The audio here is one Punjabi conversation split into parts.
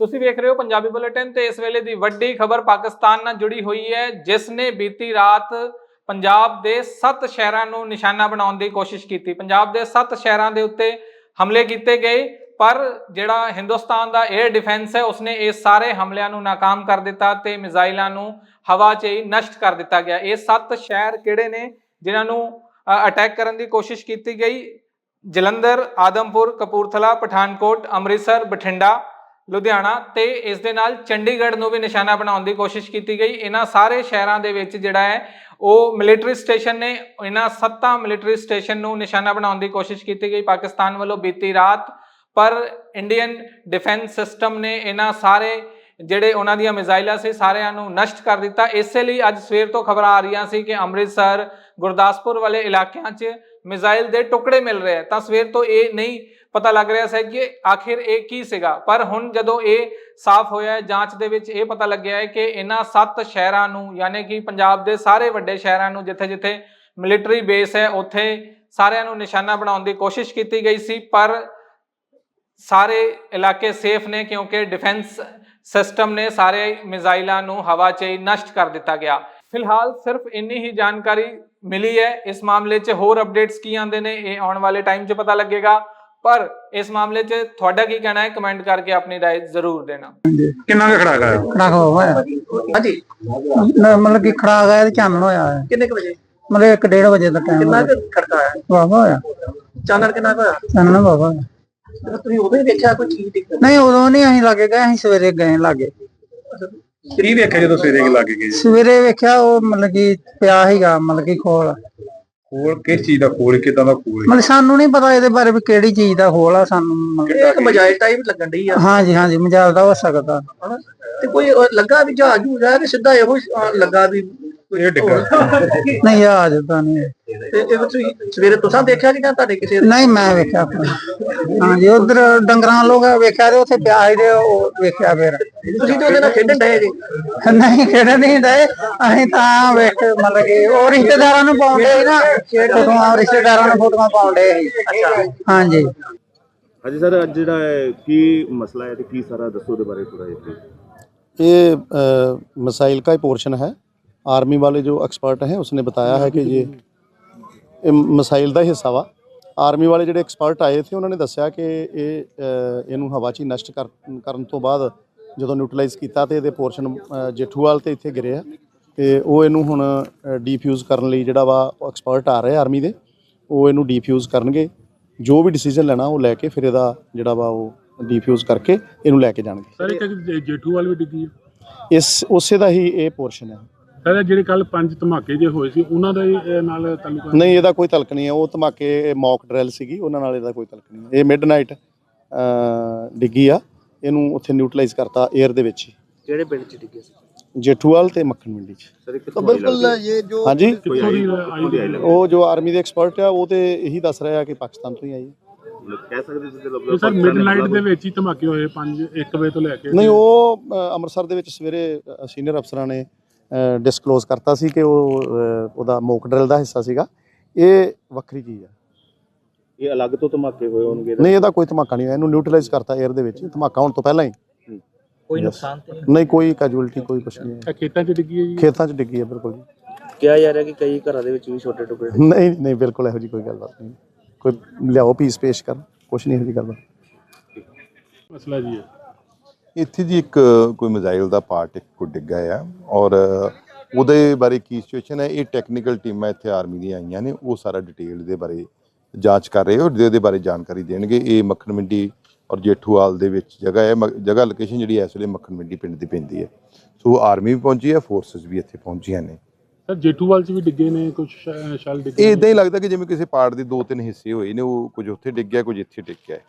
ਤੁਸੀਂ ਵੇਖ ਰਹੇ ਹੋ ਪੰਜਾਬੀ ਬੁਲੇਟਿਨ ਤੇ ਇਸ ਵੇਲੇ ਦੀ ਵੱਡੀ ਖਬਰ ਪਾਕਿਸਤਾਨ ਨਾਲ ਜੁੜੀ ਹੋਈ ਹੈ, ਜਿਸ ਨੇ ਬੀਤੀ ਰਾਤ ਪੰਜਾਬ ਦੇ 7 ਸ਼ਹਿਰਾਂ ਨੂੰ ਨਿਸ਼ਾਨਾ ਬਣਾਉਣ ਦੀ ਕੋਸ਼ਿਸ਼ ਕੀਤੀ। ਪੰਜਾਬ ਦੇ 7 ਸ਼ਹਿਰਾਂ ਦੇ ਉੱਤੇ ਹਮਲੇ ਕੀਤੇ ਗਏ, ਪਰ ਜਿਹੜਾ ਹਿੰਦੁਸਤਾਨ ਦਾ 에ਅਰ ਡਿਫੈਂਸ ਹੈ, ਉਸਨੇ ਇਹ ਸਾਰੇ ਹਮਲਿਆਂ ਨੂੰ ਨਾਕਾਮ ਕਰ ਦਿੱਤਾ ਤੇ ਮਿਜ਼ਾਈਲਾਂ ਨੂੰ ਹਵਾ 'ਚ ਹੀ ਨਸ਼ਟ ਕਰ ਦਿੱਤਾ ਗਿਆ। ਇਹ 7 ਸ਼ਹਿਰ ਕਿਹੜੇ ਨੇ, ਜਿਨ੍ਹਾਂ ਨੂੰ ਅਟੈਕ ਕਰਨ ਦੀ ਕੋਸ਼ਿਸ਼ ਕੀਤੀ ਗਈ? ਜਲੰਧਰ, ਆਦਮਪੁਰ, ਕਪੂਰਥਲਾ, ਪਠਾਨਕੋਟ, ਅੰਮ੍ਰਿਤਸਰ, ਬਠਿੰਡਾ ਲੁਧਿਆਣਾ ਤੇ ਇਸ ਦੇ ਨਾਲ ਚੰਡੀਗੜ੍ਹ ਨੂੰ ਵੀ ਨਿਸ਼ਾਨਾ ਬਣਾਉਣ ਦੀ ਕੋਸ਼ਿਸ਼ ਕੀਤੀ ਗਈ। ਇਹਨਾਂ ਸਾਰੇ ਸ਼ਹਿਰਾਂ ਦੇ ਵਿੱਚ ਜਿਹੜਾ ਹੈ, ਉਹ ਮਿਲਟਰੀ ਸਟੇਸ਼ਨ ਨੇ ਇਹਨਾਂ ਸੱਤਾਂ ਮਿਲਟਰੀ ਸਟੇਸ਼ਨ ਨੂੰ ਨਿਸ਼ਾਨਾ ਬਣਾਉਣ ਦੀ ਕੋਸ਼ਿਸ਼ ਕੀਤੀ ਗਈ। ਪਾਕਿਸਤਾਨ ਵੱਲੋਂ ਬੀਤੀ ਰਾਤ ਪਰ ਇੰਡੀਅਨ ਡਿਫੈਂਸ ਸਿਸਟਮ ਨੇ ਇਹਨਾਂ ਸਾਰੇ ਜਿਹੜੇ ਉਹਨਾਂ ਦੀਆਂ ਮਿਜ਼ਾਈਲਾਂ ਸੀ, ਸਾਰਿਆਂ ਨੂੰ ਨਸ਼ਟ ਕਰ ਦਿੱਤਾ। ਇਸੇ ਲਈ ਅੱਜ ਸਵੇਰ ਤੋਂ ਖਬਰਾਂ ਆ ਰਹੀਆਂ ਸੀ ਕਿ ਅੰਮ੍ਰਿਤਸਰ, ਗੁਰਦਾਸਪੁਰ ਵਾਲੇ ਇਲਾਕਿਆਂ 'ਚ ਮਿਜ਼ਾਈਲ ਦੇ ਟੁਕੜੇ ਮਿਲ ਰਹੇ ਆ। ਤਾਂ ਸਵੇਰ ਤੋਂ ਇਹ ਨਹੀਂ ਪਤਾ ਲੱਗ ਰਿਹਾ ਸੀ ਕਿ ਆਖਿਰ ਇਹ ਕੀ ਸੀਗਾ। ਪਰ ਹੁਣ ਜਦੋਂ ਇਹ ਸਾਫ਼ ਹੋਇਆ ਹੈ, ਜਾਂਚ ਦੇ ਵਿੱਚ ਇਹ ਪਤਾ ਲੱਗਿਆ ਹੈ ਕਿ ਇਹਨਾਂ ਸੱਤ ਸ਼ਹਿਰਾਂ ਨੂੰ, ਯਾਨੀ ਕਿ ਪੰਜਾਬ ਦੇ ਸਾਰੇ ਵੱਡੇ ਸ਼ਹਿਰਾਂ ਨੂੰ ਜਿੱਥੇ-ਜਿੱਥੇ ਮਿਲਟਰੀ ਬੇਸ ਹੈ, ਉੱਥੇ ਸਾਰਿਆਂ ਨੂੰ ਨਿਸ਼ਾਨਾ ਬਣਾਉਣ ਦੀ ਕੋਸ਼ਿਸ਼ ਕੀਤੀ ਗਈ ਸੀ। ਪਰ ਸਾਰੇ ਇਲਾਕੇ ਸੇਫ ਨੇ ਕਿਉਂਕਿ ਡਿਫੈਂਸ ਸਿਸਟਮ ਨੇ ਸਾਰੇ ਮਿਜ਼ਾਈਲਾਂ ਨੂੰ ਹਵਾ 'ਚ ਹੀ ਨਸ਼ਟ ਕਰ ਦਿੱਤਾ ਗਿਆ। ਫਿਲਹਾਲ ਸਿਰਫ ਇੰਨੀ ਹੀ ਜਾਣਕਾਰੀ ਮਿਲੀ ਹੈ। ਇਸ ਮਾਮਲੇ 'ਚ ਹੋਰ ਅਪਡੇਟਸ ਕੀ ਆਉਂਦੇ ਨੇ, ਇਹ ਆਉਣ ਵਾਲੇ ਟਾਈਮ 'ਚ ਪਤਾ ਲੱਗੇਗਾ। ਪਰ ਇਸ ਮਾਮਲੇ 'ਚ ਤੁਹਾਡਾ ਕੀ ਕਹਿਣਾ ਹੈ ਕਮੈਂਟ ਕਰਕੇ ਆਪਣੀ رائے ਜ਼ਰੂਰ ਦੇਣਾ ਕਿੰਨਾ ਕੁ ਖੜਾ ਗਿਆ ਖੜਾ ਹੋਇਆ ਹਾਂਜੀ ਨ- ਮਤਲਬ ਕਿ ਖੜਾ ਗਿਆ ਤੇ ਚਾਨਣ ਹੋਇਆ ਹੈ ਕਿੰਨੇ ਕੁ ਵਜੇ ਮਤਲਬ 1:30 ਵਜੇ ਦਾ ਟਾਈਮ ਕਿੰਨਾ ਕੁ ਖੜਕਾ ਆਇਆ ਬਾਬਾ ਹੋਇਆ ਚਾਨਣ ਕਿੰਨਾ ਕੁ ਹੋਇਆ ਚਾਨਣ ਬਾਬਾ ਹੋਇਆ। ਜਦੋਂ ਤੁਸੀਂ ਉਦੋਂ ਹੀ ਵੇਖਿਆ ਕੋਈ ਚੀਜ਼ ਦਿਖ ਨਹੀਂ ਉਦੋਂ ਨਹੀਂ ਅਸੀਂ ਲੱਗੇ ਗਏ ਅਸੀਂ ਸਵੇਰੇ ਗਏ ਲਾਗੇ ਕੀ ਵੇਖਿਆ ਜਦੋਂ ਸਵੇਰੇ ਕਿ ਲੱਗ ਗਏ ਸਵੇਰੇ ਵੇਖਿਆ ਉਹ ਮਤਲਬ ਕਿ ਪਿਆ ਸੀਗਾ ਮਤਲਬ ਕਿ ਖੋਲ ਖੋਲ ਕਿਸ ਚੀਜ਼ ਦਾ ਖੋਲ ਕਿਦਾਂ ਦਾ ਖੋਲ ਮਤਲਬ ਸਾਨੂੰ ਨਹੀਂ ਪਤਾ ਇਹਦੇ ਬਾਰੇ ਵੀ ਕਿਹੜੀ ਚੀਜ਼ ਦਾ ਖੋਲ ਆ ਸਾਨੂੰ ਮਤਲਬ- ਇੱਕ ਮਜਾਇਲ ਟਾਈਪ ਲੱਗਣ ਡਈ ਆ ਹਾਂਜੀ ਹਾਂਜੀ ਮਜਾਲ ਦਾ ਹੋ ਸਕਦਾ ਹਨਾ? ਤੇ ਕੋਈ ਲੱਗਾ ਵੀ ਜਹਾਜ਼ ਜੂ ਰਿਹਾ ਤੇ ਸਿੱਧਾ ਇਹੋ ਹੀ, ਲੱਗਾ ਵੀ ਇਹ ਡਿੱਗਾ। ਨਹੀਂ ਆ ਜਦਾ ਨਹੀਂ। ਤੇ ਇਹ ਤੁਸੀਂ ਸਵੇਰੇ ਤੁਸੀਂ ਦੇਖਿਆ ਕਿ ਜਾਂ ਤੁਹਾਡੇ ਕਿਸੇ ਨਹੀਂ ਮੈਂ ਵੇਖਿਆ ਆਪਣਾ। ਹਾਂ ਜੀ ਉਧਰ ਡੰਗਰਾਂ ਲੋਕ ਵੇਖਿਆ ਤੇ ਉੱਥੇ ਪਿਆ ਸੀ ਤੇ ਉਹ ਵੇਖਿਆ ਫਿਰ। ਤੁਸੀਂ ਤੇ ਉਹਦੇ ਨਾਲ ਖੇਡਣ ਡਏ ਜੀ। ਨਹੀਂ ਖੇਡਣ ਨਹੀਂ ਡਏ। ਅਸੀਂ ਤਾਂ ਵੇਖ ਮਤਲਬ ਕਿ ਉਹ ਰਿਸ਼ਤੇਦਾਰਾਂ ਨੂੰ ਪਾਉਂਦੇ ਸੀ ਨਾ। ਫੋਟੋਆਂ ਰਿਸ਼ਤੇਦਾਰਾਂ ਨੂੰ ਫੋਟੋਆਂ ਪਾਉਂਦੇ ਸੀ। ਹਾਂ ਜੀ ਹਾਂਜੀ ਸਰ ਅੱਜ ਜਿਹੜਾ ਹੈ ਕੀ ਮਸਲਾ ਹੈ ਤੇ ਕੀ ਸਾਰਾ ਦੱਸੋ ਦੇ ਬਾਰੇ ਥੋੜਾ ਜਿਹਾ। ਇਹ ਮਸਾਈਲ ਦਾ ਹੀ ਪੋਰਸ਼ਨ ਹੈ। आर्मी वाले जो एक्सपर्ट हैं उसने बताया है कि ये ਇਹ ਮਿਸਾਈਲ ਦਾ ਹਿੱਸਾ ਵਾ ਆਰਮੀ ਵਾਲੇ ਜਿਹੜੇ ਐਕਸਪਰਟ ਆਏ ਸੀ ਉਹਨਾਂ ਨੇ ਦੱਸਿਆ ਕਿ ਇਹ ਅ, ਇਹਨੂੰ ਹਵਾ 'ਚ ਹੀ ਨਸ਼ਟ ਕਰ- ਕਰਨ ਤੋਂ ਬਾਅਦ ਜਦੋਂ ਨਿਊਟਰਲਾਈਜ਼ ਕੀਤਾ ਤੇ ਇਹਦੇ ਪੋਰਸ਼ਨ ਜੇਠੂਵਾਲ ਤੇ ਇੱਥੇ ਗਿਰੇ ਆ ਤੇ ਉਹ ਇਹਨੂੰ ਹੁਣ ਡੀਫਿਊਜ਼ ਕਰਨ ਲਈ ਜਿਹੜਾ ਵਾ ਐਕਸਪਰਟ ਆ ਰਹੇ ਆਰਮੀ ਦੇ ਉਹ ਇਹਨੂੰ ਡੀਫਿਊਜ਼ ਕਰਨਗੇ ਜੋ ਵੀ ਡਿਸੀਜਨ ਲੈਣਾ ਉਹ ਲੈ ਕੇ ਫਿਰ ਇਹਦਾ ਜਿਹੜਾ ਵਾ ਉਹ ਡੀਫਿਊਜ਼ ਕਰਕੇ ਇਹਨੂੰ ਲੈ ਕੇ ਜਾਣਗੇ ਸਰ ਇੱਕ ਜੇ- ਜੇਠੂ ਵਾਲ ਵੀ ਡਿੱਗੀ ਹੈ। ਇਸ ਉਸੇ ਦਾ ਹੀ ਇਹ ਪੋਰਸ਼ਨ ਹੈ ਸਰ ਇਹ ਜਿਹੜੇ ਕੱਲ ਪੰਜ ਧਮਾਕੇ ਜੇ ਹੋਏ ਸੀ ਉਹਨਾਂ ਦਾ ਹੀ ਇਹ ਨਾਲ ਤਾਲੁਕਾ ਨਹੀਂ ਇਹਦਾ ਕੋਈ ਤਲਕ ਨਹੀਂ ਹੈ। ਉਹ ਧਮਾਕੇ ਮੌਕ ਡਰਿਲ ਸੀਗੀ ਉਹਨਾਂ ਨਾਲ ਇਹਦਾ ਕੋਈ ਤਲਕ ਨਹੀਂ ਹੈ। ਇਹ ਮਿਡਨਾਈਟ ਡਿੱਗੀ ਆ। ਇਹਨੂੰ ਉੱਥੇ ਨਿਊਟਰਲਾਈਜ਼ ਕਰਤਾ 에ਅਰ ਦੇ ਵਿੱਚ ਹੀ। ਕਿਹੜੇ ਪਿੰਡ ਚ ਡਿੱਗੇ ਸੀ? ਜੇਠੂਵਾਲ ਤੇ ਮੱਖਣ ਮੰਡੀ ਚ। ਸਰ ਇੱਕ ਬਿਲਕੁਲ ਇਹ ਜੋ ਹਾਂਜੀ? ਕਿੱਥੋਂ ਦੀ ਆਈ ਲੱਗ ਉਹ ਜੋ ਆਰਮੀ ਦੇ ਐਕਸਪਰਟ ਆ ਉਹ ਤੇ ਇਹੀ ਦੱਸ ਰਿਹਾ ਕਿ ਪਾਕਿਸਤਾਨ ਤੋਂ ਹੀ ਆਈ ਹੈ। ਕਹਿ ਸਕਦੇ ਸਰ ਮਿਡਨਾਈਟ ਦੇ ਵਿੱਚ ਹੀ ਧਮਾਕੇ ਹੋਏ 5 1 ਵਜੇ ਤੋਂ ਲੈ ਕੇ। ਨਹੀਂ ਉਹ ਅ, ਅੰਮ੍ਰਿਤਸਰ ਦੇ ਵਿੱਚ ਸਵੇਰੇ ਸੀਨੀਅਰ ਅਫਸਰਾਂ ਨੇ ਡਿਸਕਲੋਜ਼ ਕਰਤਾ ਸੀ ਕਿ ਉਹ ਉਹਦਾ ਮੌਕ ਡਰਿਲ ਦਾ ਹਿੱਸਾ ਸੀਗਾ। ਇਹ ਵੱਖਰੀ ਚੀਜ਼ ਆ। ਇਹ ਅਲੱਗ ਤੋਂ ਧਮਾਕੇ ਹੋਏ ਹੋਣਗੇ ਨਹੀਂ ਇਹਦਾ ਕੋਈ ਧਮਾਕਾ ਨਹੀਂ ਹੋਇਆ। ਇਹਨੂੰ ਨਿਊਟਰਲਾਈਜ਼ ਕਰਤਾ 에ਅਰ ਦੇ ਵਿੱਚ। ਧਮਾਕਾ ਹੋਣ ਤੋਂ ਪਹਿਲਾਂ ਹੀ। ਕੋਈ ਨੁਕਸਾਨ ਤੇ ਨਹੀਂ। ਕੋਈ ਕੈਜੂਅਲਟੀ ਕੋਈ ਕੁਛ ਨਹੀਂ ਹੈ ਖੇਤਾਂ 'ਚ ਡਿੱਗੀ ਹੈ ਜੀ? ਖੇਤਾਂ 'ਚ ਡਿੱਗੀ ਹੈ ਬਿਲਕੁਲ ਜੀ। ਕਿਹਾ ਜਾ ਰਿਹਾ ਕਿ ਕਈ ਘਰਾਂ ਦੇ ਵਿੱਚ ਵੀ ਛੋਟੇ ਟੁਕੜੇ ਨਹੀਂ ਨਹੀਂ ਬਿਲਕੁਲ ਇਹੋ ਜੀ ਕੋਈ ਗੱਲਬਾਤ ਨਹੀਂ। ਕੋਈ ਲਿਆਓ ਪੀਸ ਪੇਸ਼ ਕਰ ਕੁਛ ਨਹੀਂ ਇਹੋ ਜੀ ਗੱਲਬਾਤ ਮਸਲਾ ਜੀ ਹੈ ਇੱਥੇ ਜੀ ਇੱਕ ਕੋਈ ਮਿਜ਼ਾਈਲ ਦਾ ਪਾਰਟ ਇੱਕ ਕੋ ਡਿੱਗਾ ਆ ਔਰ ਉਹਦੇ ਬਾਰੇ ਕੀ ਸਿਚੁਏਸ਼ਨ ਹੈ ਇਹ ਟੈਕਨੀਕਲ ਟੀਮਾਂ ਇੱਥੇ ਆਰਮੀ ਦੀਆਂ ਆਈਆਂ ਨੇ ਉਹ ਸਾਰਾ ਡਿਟੇਲ ਦੇ ਬਾਰੇ ਜਾਂਚ ਕਰ ਰਹੇ ਔਰ ਇਹਦੇ ਬਾਰੇ ਜਾਣਕਾਰੀ ਦੇਣਗੇ ਇਹ ਮੱਖਣ ਮੰਡੀ ਔਰ ਜੇਠੂਵਾਲ ਦੇ ਵਿੱਚ ਜਗ੍ਹਾ ਹੈ ਜਗ੍ਹਾ ਲੋਕੇਸ਼ਨ ਜਿਹੜੀ ਇਸ ਵੇਲੇ ਮੱਖਣ ਮੰਡੀ ਪਿੰਡ ਦੀ ਪੈਂਦੀ ਹੈ ਸੋ ਆਰਮੀ ਵੀ ਪਹੁੰਚੀ ਹੈ ਫੋਰਸਸ ਵੀ ਇੱਥੇ ਪਹੁੰਚੀਆਂ ਨੇ ਸਰ ਜੇਠੂਵਾਲ 'ਚ ਵੀ ਡਿੱਗੇ ਨੇ ਕੁਝ ਸ਼ਲ ਡਿੱਗੇ ਇਹ। ਇਦਾਂ ਹੀ ਲੱਗਦਾ ਕਿ ਜਿਵੇਂ ਕਿਸੇ ਪਾਰਟ ਦੇ ਦੋ ਤਿੰਨ ਹਿੱਸੇ ਹੋਏ ਨੇ ਉਹ ਕੁਝ ਉੱਥੇ ਡਿੱਗ ਗਿਆ ਕੁਝ ਇੱਥੇ ਡਿੱਗ ਗਿਆ ਹੈ।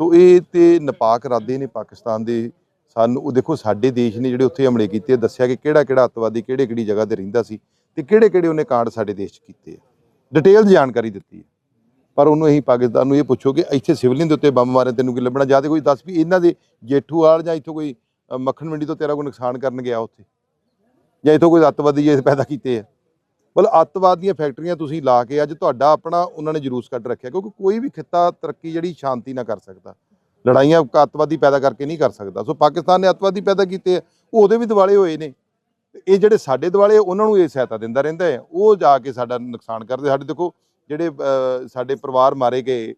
ਸੋ ਇਹ ਤੇ ਨਪਾਕ ਇਰਾਦੇ ਨੇ ਪਾਕਿਸਤਾਨ ਦੇ ਸਾਨੂੰ। ਉਹ ਦੇਖੋ ਸਾਡੇ ਦੇਸ਼ ਨੇ ਜਿਹੜੇ ਉੱਥੇ ਹਮਲੇ ਕੀਤੇ ਆ, ਦੱਸਿਆ ਕਿ ਕਿਹੜਾ ਕਿਹੜਾ ਅੱਤਵਾਦੀ ਕਿਹੜੇ ਕਿਹੜੀ ਜਗ੍ਹਾ ਤੇ ਰਹਿੰਦਾ ਸੀ ਤੇ ਕਿਹੜੇ ਕਿਹੜੇ ਉਹਨੇ ਕਾਂਡ ਸਾਡੇ ਦੇਸ਼ 'ਚ ਕੀਤੇ ਆ। ਡਿਟੇਲ ਜਾਣਕਾਰੀ ਦਿੱਤੀ ਹੈ ਪਰ ਉਹਨੂੰ ਅਸੀਂ ਪਾਕਿਸਤਾਨ ਨੂੰ ਇਹ ਪੁੱਛੋ ਕਿ ਇੱਥੇ ਸਿਵਲਿਅਨ ਦੇ ਉੱਤੇ ਬੰਬ ਮਾਰੇ ਤੈਨੂੰ ਕੀ ਲੱਭਣਾ? ਜਾਂ ਤੇ ਕੋਈ ਦੱਸ ਵੀ ਇਹਨਾਂ ਦੇ ਜੇਠੂਵਾਲ ਜਾਂ ਇੱਥੋਂ ਕੋਈ ਮੱਖਣ ਮੰਡੀ ਤੋਂ ਤੇਰਾ ਕੋਈ ਨੁਕਸਾਨ ਕਰਨ ਗਿਆ ਉੱਥੇ? ਜਾਂ ਇੱਥੋਂ ਕੋਈ ਅੱਤਵਾਦੀ ਜੇ ਪੈਦਾ ਕੀਤੇ ਆ? ਮਤਲਬ ਅੱਤਵਾਦ ਦੀਆਂ ਫੈਕਟਰੀਆਂ ਤੁਸੀਂ ਲਾ ਕੇ ਅੱਜ ਤੁਹਾਡਾ ਆਪਣਾ ਉਹਨਾਂ ਨੇ ਜਲੂਸ ਕੱਢ ਰੱਖਿਆ ਕਿਉਂਕਿ ਕੋਈ ਵੀ ਖਿੱਤਾ ਤਰੱਕੀ ਜਿਹੜੀ ਸ਼ਾਂਤੀ ਨਾਲ ਕਰ ਸਕਦਾ। ਲੜਾਈਆਂ ਅੱਤਵਾਦੀ ਪੈਦਾ ਕਰਕੇ ਨਹੀਂ ਕਰ ਸਕਦਾ। ਸੋ ਪਾਕਿਸਤਾਨ ਨੇ ਅੱਤਵਾਦੀ ਪੈਦਾ ਕੀਤੇ ਆ, ਉਹ ਉਹਦੇ ਵੀ ਦਿਵਾਲੇ ਹੋਏ ਨੇ। ਤੇ ਇਹ ਜਿਹੜੇ ਸਾਡੇ ਦਿਵਾਲੇ ਉਹਨਾਂ ਨੂੰ ਇਹ ਸਹਾਇਤਾ ਦਿੰਦਾ ਰਹਿੰਦਾ ਹੈ। ਉਹ ਜਾ ਕੇ ਸਾਡਾ ਨੁਕਸਾਨ ਕਰਦੇ। ਸਾਡੇ ਦੇਖੋ ਜਿਹੜੇ ਸਾਡੇ ਪਰਿਵਾਰ ਮਾਰੇ ਗਏ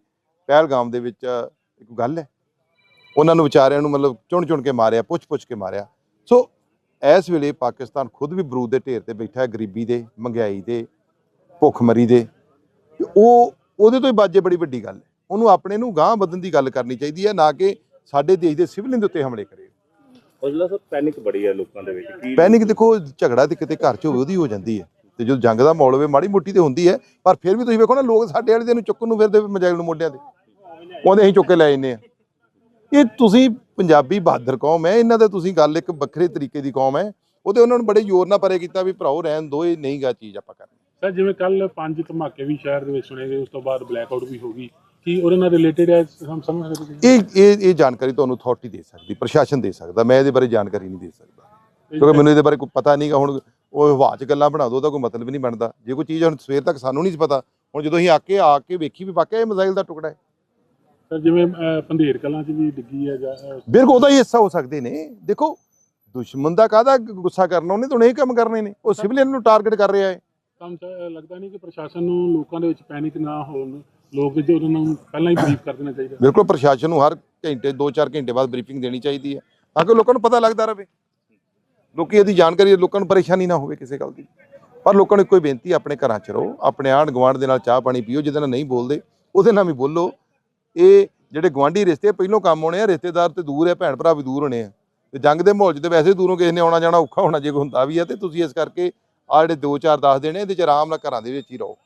ਪਹਿਲਗਾਮ ਦੇ ਵਿੱਚ ਇੱਕ ਗੱਲ ਹੈ। ਉਹਨਾਂ ਨੂੰ ਵਿਚਾਰਿਆਂ ਨੂੰ ਮਤਲਬ ਚੁਣ ਚੁਣ ਕੇ ਮਾਰਿਆ ਪੁੱਛ ਪੁੱਛ ਕੇ ਮਾਰਿਆ। ਸੋ ਇਸ ਵੇਲੇ ਪਾਕਿਸਤਾਨ ਖੁਦ ਵੀ ਬਰੂਦ ਦੇ ਢੇਰ ਤੇ ਬੈਠਾ ਹੈ ਗਰੀਬੀ ਦੇ ਮਹਿੰਗਾਈ ਦੇ ਭੁੱਖਮਰੀ ਦੇ। ਉਹ ਉਹਦੇ ਤੋਂ ਹੀ ਬਾਜੇ ਬੜੀ ਵੱਡੀ ਗੱਲ ਹੈ। ਉਹਨੂੰ ਆਪਣੇ ਨੂੰ ਗਾਂਹ ਵਧਣ ਦੀ ਗੱਲ ਕਰਨੀ ਚਾਹੀਦੀ ਹੈ ਨਾ ਕਿ ਸਾਡੇ ਦੇਸ਼ ਦੇ ਸਿਵਲਿਆਂ ਦੇ ਉੱਤੇ ਹਮਲੇ ਕਰੇ। ਔਜਲਾ ਸਰ ਪੈਨਿਕ ਬੜੀ ਹੈ ਲੋਕਾਂ ਦੇ ਵਿੱਚ। ਕੀ ਪੈਨਿਕ ਦੇਖੋ ਝਗੜਾ ਤੇ ਕਿਤੇ ਘਰ 'ਚ ਹੋਵੇ ਉਹਦੀ ਹੋ ਜਾਂਦੀ ਹੈ। ਤੇ ਜਦੋਂ ਜੰਗ ਦਾ ਮਾਹੌਲ ਹੋਵੇ ਮਾੜੀ ਮੋਟੀ ਤੇ ਹੁੰਦੀ ਹੈ ਪਰ ਫਿਰ ਵੀ ਤੁਸੀਂ ਵੇਖੋ ਨਾ ਲੋਕ ਸਾਡੇ ਵਾਲੇ ਦੇ ਨੂੰ ਚੁੱਕਣ ਨੂੰ ਫਿਰਦੇ ਮਜਾਇਲ ਨੂੰ ਮੋਢਿਆਂ ਤੇ। ਉਹਦੇ ਅਸੀਂ ਚੁੱਕ ਕੇ ਲੈ ਜੰਨੇ ਆ ਇਹ ਤੁਸੀਂ ਪੰਜਾਬੀ ਬਹਾਦਰ ਕੌਮ ਹੈ ਇਹਨਾਂ ਦਾ ਤੁਸੀਂ ਗੱਲ ਇੱਕ ਵੱਖਰੇ ਤਰੀਕੇ ਦੀ ਕੌਮ ਹੈ ਉਹਦੇ ਉਹਨਾਂ ਨੂੰ ਬੜੇ ਜ਼ੋਰ ਨਾਲ ਪਰੇ ਕੀਤਾ ਵੀ ਭਰਾਓ ਰਹਿਣ ਦੋ ਇਹ ਨਹੀਂ ਗਾ ਚੀਜ਼ ਆਪਾਂ ਕਰਨੀ ਸਰ ਜਿਵੇਂ ਕੱਲ ਪੰਜ ਧਮਾਕੇ ਵੀ ਸ਼ਹਿਰ ਦੇ ਵਿੱਚ ਸੁਣੇ ਗਏ ਉਸ ਤੋਂ ਬਾਅਦ ਬਲੈਕ ਆਊਟ ਵੀ ਹੋ ਗਈ ਕੀ ਉਹਦੇ ਨਾਲ ਰਿਲੇਟਡ ਹੈ ਹਮ ਸਮਝ ਸਕਦੇ ਇਹ ਇਹ ਇਹ ਜਾਣਕਾਰੀ ਤੁਹਾਨੂੰ ਅਥਾਰਟੀ ਦੇ ਸਕਦੀ ਪ੍ਰਸ਼ਾਸਨ ਦੇ ਸਕਦਾ ਮੈਂ ਇਹਦੇ ਬਾਰੇ ਜਾਣਕਾਰੀ ਨਹੀਂ ਦੇ ਸਕਦਾ। ਕਿਉਂਕਿ ਮੈਨੂੰ ਇਹਦੇ ਬਾਰੇ ਕੋਈ ਪਤਾ ਨਹੀਂਗਾ ਹੁਣ ਉਹ ਹਵਾ 'ਚ ਗੱਲਾਂ ਬਣਾ ਦੋ ਉਹਦਾ ਕੋਈ ਮਤਲਬ ਨਹੀਂ ਬਣਦਾ। ਜੇ ਕੋਈ ਚੀਜ਼ ਹੁਣ ਸਵੇਰ ਤੱਕ ਸਾਨੂੰ ਨਹੀਂ ਪਤਾ ਹੁਣ ਜਦੋਂ ਅਸੀਂ ਆ ਕੇ ਆ ਕੇ ਵੇਖੀ ਵੀ ਵਾਕਿਆ ਇਹ ਮਿਜ਼ਾਈਲ ਦਾ ਟੁਕੜਾ ਹੈ। ਸਰ ਜਿਵੇਂ ਅਹ, ਪੰਧੇਰ ਕਲਾਂ 'ਚ ਵੀ ਡਿੱਗੀ ਹੈ ਜਾਂ ਅਹ, ਬਿਲਕੁਲ ਉਹਦਾ ਹੀ ਹਿੱਸਾ ਹੋ ਸਕਦੇ ਨੇ। ਦੇਖੋ ਦੁਸ਼ਮਣ ਦਾ ਕਾਹਦਾ ਗੁੱਸਾ ਕਰਨਾ? ਉਹਨੇ ਤਾਂ ਇਹ ਕੰਮ ਕਰਨੇ ਨੇ। ਉਹ ਸਿਵਲੀਅਨ ਨੂੰ ਟਾਰਗੇਟ ਕਰ ਰਿਹਾ ਹੈ। ਤੁਹਾਨੂੰ ਤਾਂ ਲੱਗਦਾ ਨਹੀਂ ਕਿ ਪ੍ਰਸ਼ਾਸਨ ਨੂੰ ਲੋਕਾਂ ਦੇ ਵਿੱਚ ਪੈਨਿਕ ਨਾ ਹੋਣ। ਲੋਕ ਜੋ ਉਹਨਾਂ ਨੂੰ ਪਹਿਲਾਂ ਹੀ ਬਰੀਫ ਕਰ ਦੇਣਾ ਚਾਹੀਦਾ। ਬਿਲਕੁਲ ਪ੍ਰਸ਼ਾਸਨ ਨੂੰ ਹਰ ਘੰਟੇ 2-4 ਘੰਟੇ ਬਾਅਦ ਬਰੀਫਿੰਗ ਦੇਣੀ ਚਾਹੀਦੀ ਹੈ। ਤਾਂ ਕਿ ਲੋਕਾਂ ਨੂੰ ਪਤਾ ਲੱਗਦਾ ਰਹੇ। ਲੋਕੀ ਇਹਦੀ ਜਾਣਕਾਰੀ ਲੋਕਾਂ ਨੂੰ ਪਰੇਸ਼ਾਨੀ ਨਾ ਹੋਵੇ ਕਿਸੇ ਗੱਲ ਦੀ। ਪਰ ਲੋਕਾਂ ਨੂੰ ਇੱਕੋ ਹੀ ਬੇਨਤੀ ਹੈ, ਆਪਣੇ ਘਰਾਂ 'ਚ ਰਹੋ। ਆਪਣੇ ਆਂਢ ਗੁਆਂਢ ਦੇ ਨਾਲ ਚਾਹ ਪਾਣੀ ਪੀਓ ਜਿਹਦੇ ਨਾਲ ਨਹੀਂ ਬੋਲਦੇ ਉਹਦੇ ਨਾਲ ਵੀ ਬੋਲੋ। ਇਹ ਜਿਹੜੇ ਗੁਆਂਢੀ ਰਿਸ਼ਤੇ ਆ, ਪਹਿਲੋਂ ਕੰਮ ਹੋਣੇ ਆ ਰਿਸ਼ਤੇਦਾਰ ਤੇ ਦੂਰ ਹੈ ਭੈਣ ਭਰਾ ਵੀ ਦੂਰ ਹੋਣੇ ਆ। ਤੇ ਜੰਗ ਦੇ ਮਾਹੌਲ 'ਚ ਤੇ ਵੈਸੇ ਦੂਰੋਂ ਕਿਸੇ ਨੇ ਆਉਣਾ ਜਾਣਾ ਔਖਾ ਹੋਣਾ ਜੇ ਕੋਈ ਹੁੰਦਾ ਵੀ ਹੈ ਤੇ ਤੁਸੀਂ ਇਸ ਕਰਕੇ ਆ ਜਿਹੜੇ 2-4 10 ਦਿਨ ਇਹਦੇ 'ਚ ਆਰਾਮ ਨਾਲ ਘਰਾਂ ਦੇ ਵਿੱਚ ਹੀ ਰਹੋ।